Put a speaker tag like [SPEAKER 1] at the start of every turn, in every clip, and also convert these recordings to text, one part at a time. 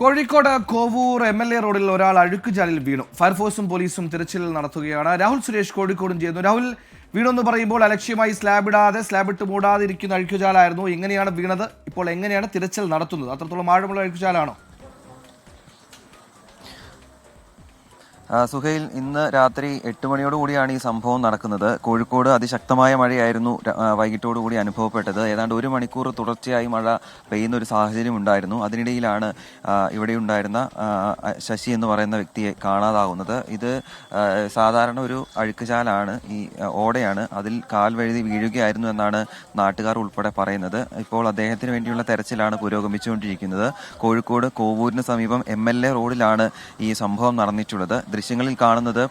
[SPEAKER 1] Kozhikode Kovoor M L A റോഡിൽ ഒരാൾ അഴുക്കുചാലിൽ വീണു. ഫയർഫോഴ്സും പോലീസും തിരച്ചിൽ നടത്തുകയാണ്. രാഹുൽ സുരേഷ് കോഴിക്കോടും ചെയ്യുന്നു രാഹുൽ വീണെന്ന് പറയുമ്പോൾ അലക്ഷ്യമായി സ്ലാബിടാതെ സ്ലാബിട്ട് മൂടാതിരിക്കുന്ന അഴുക്കുചാലായിരുന്നു. എങ്ങനെയാണ് വീണത്. ഇപ്പോൾ എങ്ങനെയാണ് തിരച്ചിൽ നടത്തുന്നത്? അത്രത്തോളം ആഴമുള്ള അഴുക്കുചാലാണോ?
[SPEAKER 2] സുഹൈൽ ഇന്ന് രാത്രി എട്ട് മണിയോട് കൂടിയാണ് ഈ സംഭവം നടക്കുന്നത്. കോഴിക്കോട് അതിശക്തമായ മഴയായിരുന്നു വൈകിട്ടോടുകൂടി കൂടി അനുഭവപ്പെട്ടത്. ഏതാണ്ട് ഒരു മണിക്കൂർ തുടർച്ചയായി മഴ പെയ്യുന്ന ഒരു സാഹചര്യം ഉണ്ടായിരുന്നു. അതിനിടയിലാണ് ഇവിടെ ഉണ്ടായിരുന്ന ശശി എന്ന് പറയുന്ന വ്യക്തിയെ കാണാതാകുന്നത്. ഇത് സാധാരണ ഒരു അഴുക്കുചാലാണ് ഈ ഓടയാണ്. അതിൽ കാൽ വഴുതി വീഴുകയായിരുന്നു എന്നാണ് നാട്ടുകാർ ഉൾപ്പെടെ പറയുന്നത്. ഇപ്പോൾ അദ്ദേഹത്തിന് വേണ്ടിയുള്ള തെരച്ചിലാണ് പുരോഗമിച്ചുകൊണ്ടിരിക്കുന്നത്. കോഴിക്കോട് കോവൂരിന് സമീപം എ റോഡിലാണ് ഈ സംഭവം നടന്നിട്ടുള്ളത്. ദൃശ്യങ്ങളിൽ കാണുന്നത്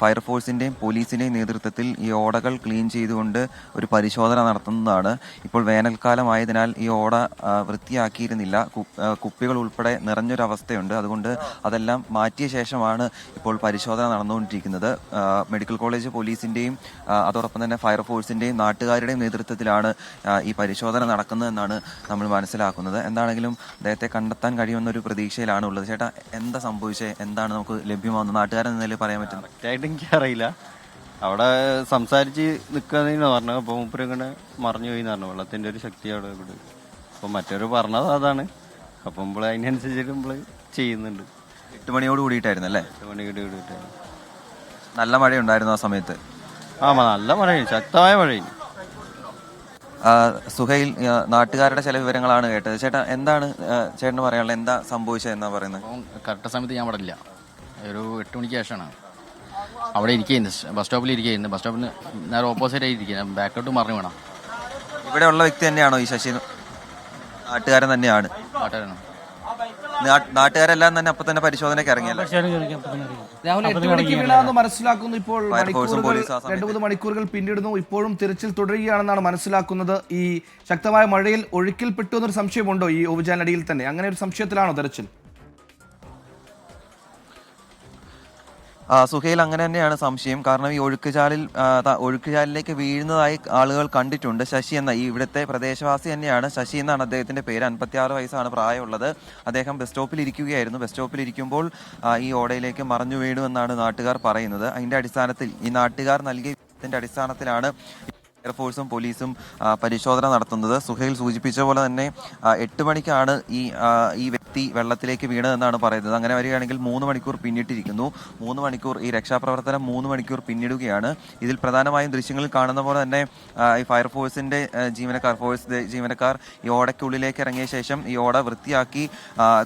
[SPEAKER 2] ഫയർഫോഴ്സിന്റെയും പോലീസിന്റെയും നേതൃത്വത്തിൽ ഈ ഓടകൾ ക്ലീൻ ചെയ്തുകൊണ്ട് ഒരു പരിശോധന നടത്തുന്നതാണ്. ഇപ്പോൾ വേനൽക്കാലമായതിനാൽ ഈ ഓട വൃത്തിയാക്കിയിരുന്നില്ല. കുപ്പികൾ ഉൾപ്പെടെ നിറഞ്ഞൊരവസ്ഥയുണ്ട്. അതുകൊണ്ട് അതെല്ലാം മാറ്റിയ ശേഷമാണ് ഇപ്പോൾ പരിശോധന നടന്നുകൊണ്ടിരിക്കുന്നത്. മെഡിക്കൽ കോളേജ് പോലീസിന്റെയും അതോടൊപ്പം തന്നെ ഫയർഫോഴ്സിന്റെയും നാട്ടുകാരുടെയും നേതൃത്വത്തിലാണ് ഈ പരിശോധന നടക്കുന്നതെന്നാണ് നമ്മൾ മനസ്സിലാക്കുന്നത്. എന്താണെങ്കിലും അദ്ദേഹത്തെ കണ്ടെത്താൻ കഴിയുമെന്നൊരു പ്രതീക്ഷയിലാണ് ഉള്ളത്. ചേട്ടാ എന്താ സംഭവിച്ചത്? എന്താണ് നമുക്ക് ലഭ്യമാകുന്നത്? നാട്ടുകാരൻ എന്ന പറയാൻ പറ്റും.
[SPEAKER 3] കറക്റ്റായിട്ട് എനിക്കറിയില്ല അവിടെ സംസാരിച്ച് നിൽക്കാന്ന് പറഞ്ഞു അപ്പോൾ മൂപ്പര് ഇങ്ങനെ മറിഞ്ഞു പോയി പറഞ്ഞു. വെള്ളത്തിന്റെ ഒരു ശക്തി അവിടെ ഇവിടെ. അപ്പോൾ മറ്റൊരു പറഞ്ഞത് അതാണ്. അപ്പം നമ്മൾ അതിനനുസരിച്ചിട്ട് നമ്മൾ ചെയ്യുന്നുണ്ട്.
[SPEAKER 2] എട്ട് മണിയോട് കൂടിയിട്ടായിരുന്നു അല്ലേ?
[SPEAKER 3] എട്ട് മണിയോട് കൂടിയിട്ടായിരുന്നു.
[SPEAKER 2] നല്ല മഴയുണ്ടായിരുന്നു ആ സമയത്ത്.
[SPEAKER 3] ആ നല്ല മഴയും ശക്തമായ മഴയും
[SPEAKER 2] ആ, സുഹൈൽ ആ, നാട്ടുകാരുടെ ചില വിവരങ്ങളാണ് കേട്ടത്. ചേട്ടാ എന്താണ് ആ, ചേട്ടന് പറയാനുള്ളത്? എന്താ സംഭവിച്ചത് എന്നാ പറയുന്നത്?
[SPEAKER 4] കറക്റ്റ് സമയത്ത് ഞാൻ അവിടെ ഇല്ല. ഒരു എട്ട് മണിക്ക് ശേഷമാണ്. അവിടെ ഇരിക്കുന്നത് ബസ് സ്റ്റോപ്പിൽ ഇരിക്കുന്നത് ബസ് സ്റ്റോപ്പിന് നേരെ ഓപ്പോസിറ്റ് ആയി ഇരിക്കുന്നത് ബാക്കോട്ട് മറിഞ്ഞു വേണം.
[SPEAKER 2] ഇവിടെ ഉള്ള വ്യക്തി തന്നെയാണോ ഈ ശശി നാട്ടുകാരൻ തന്നെയാണ്?
[SPEAKER 4] നാട്ടുകാരാണ്
[SPEAKER 2] നാട്ടുകാരെല്ലാം തന്നെ അപ്പൊ തന്നെ പരിശോധനയ്ക്ക് ഇറങ്ങിയല്ലോ
[SPEAKER 1] രാഹുൽ എട്ട് മണിക്ക് വീണാന്ന് മനസ്സിലാക്കുന്നു ഇപ്പോൾ മണിക്കൂറുകൾ രണ്ടു മൂന്ന് മണിക്കൂറുകൾ പിന്നിടുന്നു. ഇപ്പോഴും തിരച്ചിൽ തുടരുകയാണെന്നാണ് മനസ്സിലാക്കുന്നത്. ഈ ശക്തമായ മഴയിൽ ഒഴുക്കിൽപ്പെട്ടു എന്നൊരു സംശയമുണ്ടോ ഈ ഓവുചാലടിയിൽ തന്നെ? അങ്ങനെ ഒരു സംശയത്തിലാണോ തെരച്ചിൽ?
[SPEAKER 2] സുഹൈൽ അങ്ങനെ തന്നെയാണ് സംശയം. കാരണം ഈ ഒഴുക്കുചാലിൽ ഒഴുക്കുചാലിലേക്ക് വീഴുന്നതായി ആളുകൾ കണ്ടിട്ടുണ്ട്. ശശി എന്ന ഈ ഇവിടുത്തെ പ്രദേശവാസി തന്നെയാണ്. ശശി എന്നാണ് അദ്ദേഹത്തിന്റെ പേര്. അൻപത്തിയാറ് വയസ്സാണ് പ്രായമുള്ളത്. അദ്ദേഹം ബസ് സ്റ്റോപ്പിൽ ഇരിക്കുകയായിരുന്നു ബസ് സ്റ്റോപ്പിൽ ഇരിക്കുമ്പോൾ ഈ ഓടയിലേക്ക് മറഞ്ഞു വീണു എന്നാണ് നാട്ടുകാർ പറയുന്നത്. അതിന്റെ അടിസ്ഥാനത്തിൽ ഈ നാട്ടുകാർ നൽകിയ അടിസ്ഥാനത്തിലാണ് എയർഫോഴ്സും പോലീസും പരിശോധന നടത്തുന്നത്. സുഹൈൽ സൂചിപ്പിച്ച പോലെ തന്നെ എട്ട് മണിക്കാണ് ഈ ഈ വ്യക്തി വെള്ളത്തിലേക്ക് വീണതെന്നാണ് പറയുന്നത്. അങ്ങനെ വരികയാണെങ്കിൽ മൂന്ന് മണിക്കൂർ പിന്നിട്ടിരിക്കുന്നു. മൂന്ന് മണിക്കൂർ ഈ രക്ഷാപ്രവർത്തനം മൂന്ന് മണിക്കൂർ പിന്നിടുകയാണ്. ഇതിൽ പ്രധാനമായും ദൃശ്യങ്ങളിൽ കാണുന്ന പോലെ തന്നെ ഈ ഫയർഫോഴ്സിന്റെ ജീവനക്കാർ ഫോഴ്സ് ജീവനക്കാർ ഈ ഓടയ്ക്കുള്ളിലേക്ക് ഇറങ്ങിയ ശേഷം ഈ ഓട വൃത്തിയാക്കി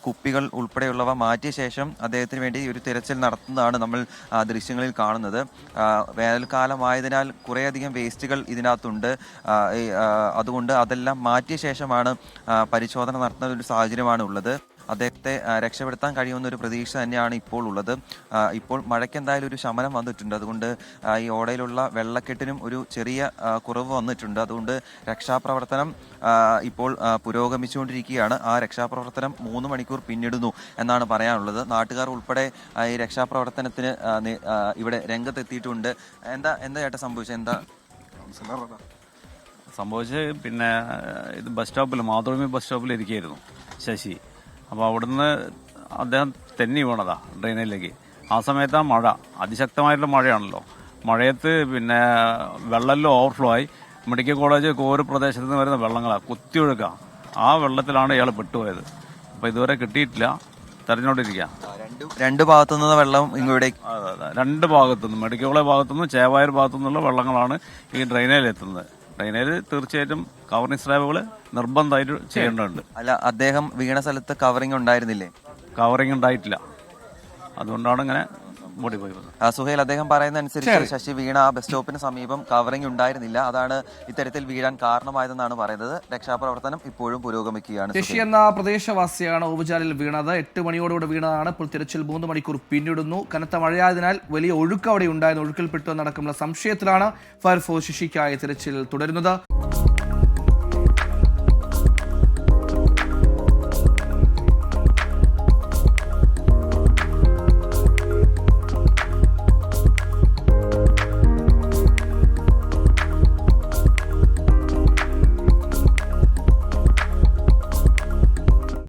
[SPEAKER 2] കുപ്പികൾ ഉൾപ്പെടെയുള്ളവ മാറ്റിയ ശേഷം അദ്ദേഹത്തിന് വേണ്ടി ഒരു തിരച്ചിൽ നടത്തുന്നതാണ് നമ്മൾ ദൃശ്യങ്ങളിൽ കാണുന്നത്. വേനൽക്കാലമായതിനാൽ കുറേയധികം വേസ്റ്റുകൾ ഇതിനകത്തുണ്ട്. അതുകൊണ്ട് അതെല്ലാം മാറ്റിയ ശേഷമാണ് പരിശോധന നടത്തുന്ന ഒരു സാഹചര്യമാണ് ഉള്ളത് അദ്ദേഹത്തെ രക്ഷപ്പെടുത്താൻ കഴിയുമെന്ന ഒരു പ്രതീക്ഷ തന്നെയാണ് ഇപ്പോൾ ഉള്ളത്. ഇപ്പോൾ മഴയ്ക്ക് എന്തായാലും ഒരു ശമനം വന്നിട്ടുണ്ട്. അതുകൊണ്ട് ഈ ഓടയിലുള്ള വെള്ളക്കെട്ടിനും ഒരു ചെറിയ കുറവ് വന്നിട്ടുണ്ട്. അതുകൊണ്ട് രക്ഷാപ്രവർത്തനം ഇപ്പോൾ പുരോഗമിച്ചുകൊണ്ടിരിക്കുകയാണ്. ആ രക്ഷാപ്രവർത്തനം മൂന്ന് മണിക്കൂർ പിന്നിടുന്നു എന്നാണ് പറയാനുള്ളത്. നാട്ടുകാർ ഉൾപ്പെടെ ഈ രക്ഷാപ്രവർത്തനത്തിന് ഇവിടെ രംഗത്തെത്തിയിട്ടുണ്ട്. എന്താ എന്താ ചേട്ടാ സംഭവിച്ചത്? എന്താ?
[SPEAKER 5] സംഭവിച്ചത് പിന്നെ ഇത് ബസ് സ്റ്റോപ്പിൽ മാതൃഭൂമി ബസ് സ്റ്റോപ്പിൽ ഇരിക്കുകയായിരുന്നു ശശി. അപ്പോൾ അവിടുന്ന് അദ്ദേഹം തെന്നി വീണതാ ഡ്രെയിനിലേക്ക്. ആ സമയത്ത് ആ മഴ അതിശക്തമായിട്ടുള്ള മഴയാണല്ലോ. മഴയത്ത് പിന്നെ വെള്ളമെല്ലാം ഓവർഫ്ലോ ആയി. മെഡിക്കൽ കോളേജ് കോര് പ്രദേശത്ത് നിന്ന് വരുന്ന വെള്ളങ്ങളാണ് കുത്തിയൊഴുക്കുക ആ വെള്ളത്തിലാണ് ഇയാൾ പെട്ടുപോയത്. അപ്പോൾ ഇതുവരെ കിട്ടിയിട്ടില്ല. തെരഞ്ഞോണ്ടിരിക്കുക
[SPEAKER 2] രണ്ട് ഭാഗത്തുനിന്ന് വെള്ളം
[SPEAKER 5] ഇങ്ങോട്ട്. രണ്ട് ഭാഗത്തുനിന്ന് മെഡിക്കൽ കോളേജ് ഭാഗത്തുനിന്ന് ചേവായൂർ ഭാഗത്തുനിന്നുള്ള വെള്ളങ്ങളാണ് ഈ ഡ്രെയിനേജിൽ എത്തുന്നത്. ഡ്രെയിനേജ് തീർച്ചയായിട്ടും കവറിംഗ് സ്ലാബുകൾ നിർബന്ധമായിട്ട് ചെയ്യേണ്ടതുണ്ട്.
[SPEAKER 2] അല്ല അദ്ദേഹം വീണ സ്ഥലത്ത് കവറിംഗ് ഉണ്ടായിരുന്നില്ലേ?
[SPEAKER 5] കവറിംഗ് ഉണ്ടായിട്ടില്ല. അതുകൊണ്ടാണ് ഇങ്ങനെ മൂടി പോയി വന്നത്
[SPEAKER 2] ആ, സുഹേൽ അദ്ദേഹം പറയുന്ന അനുസരിച്ച് ശശി വീണ ആ ബസ് സ്റ്റോപ്പിന് സമീപം കവറിംഗ് ഉണ്ടായിരുന്നില്ല. അതാണ് ഇത്തരത്തിൽ വീഴാൻ കാരണമായതെന്നാണ് പറയുന്നത്. രക്ഷാപ്രവർത്തനം ഇപ്പോഴും പുരോഗമിക്കുകയാണ് സുഹേൽ.
[SPEAKER 1] ശശി എന്ന പ്രദേശവാസിയാണ് ഓവുചാലിൽ വീണത്. എട്ട് മണിയോടുകൂടി വീണതാണ്. ഇപ്പോൾ തിരച്ചിൽ മൂന്ന് മണിക്കൂർ പിന്നിടുന്നു. കനത്ത മഴയായതിനാൽ വലിയ ഒഴുക്ക് അവിടെ ഉണ്ടായിരുന്നു. ഒഴുക്കിൽപ്പെട്ടു എന്നടക്കമുള്ള സംശയത്തിലാണ് ഫയർഫോഴ്സ് ശശിക്കായി തിരച്ചിൽ തുടരുന്നത്.